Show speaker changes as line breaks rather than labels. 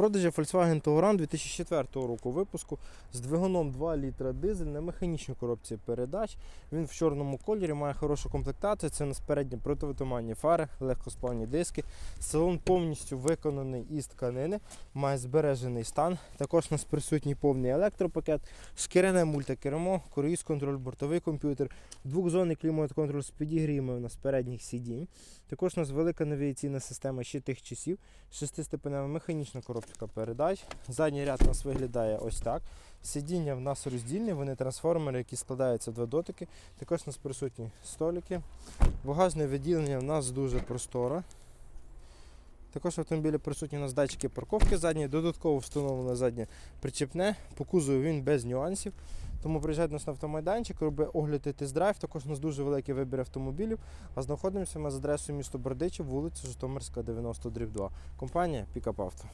продажі Volkswagen Touran 2004 року випуску з двигуном 2 літра дизель на механічній коробці передач. Він в чорному кольорі, має хорошу комплектацію. Це нас передні противотуманні фари, легкосплавні диски. Салон повністю виконаний із тканини, має збережений стан. Також у нас присутній повний електропакет, шкіряне мультикермо, круїз контроль, бортовий комп'ютер, двохзонний клімат-контроль з підігрівами у нас передніх сидінь. Також у нас велика навігаційна система ще тих часів, шестистепенева механічна коробка передач. Задній ряд у нас виглядає ось так. Сидіння в нас роздільні, вони трансформери, які складаються в два дотики. Також у нас присутні столики. Багажне відділення в нас дуже просторе. Також в автомобілі присутні у нас датчики парковки задні, додатково встановлено заднє причепне. По кузову він без нюансів. Тому приїжджайте нас на автомайданчик, роби огляд і тест-драйв. Також у нас дуже великий вибір автомобілів. А знаходимося ми з адресою місто Бердичів, вулиця Житомирська, 90 2. Компанія Пікап Авто.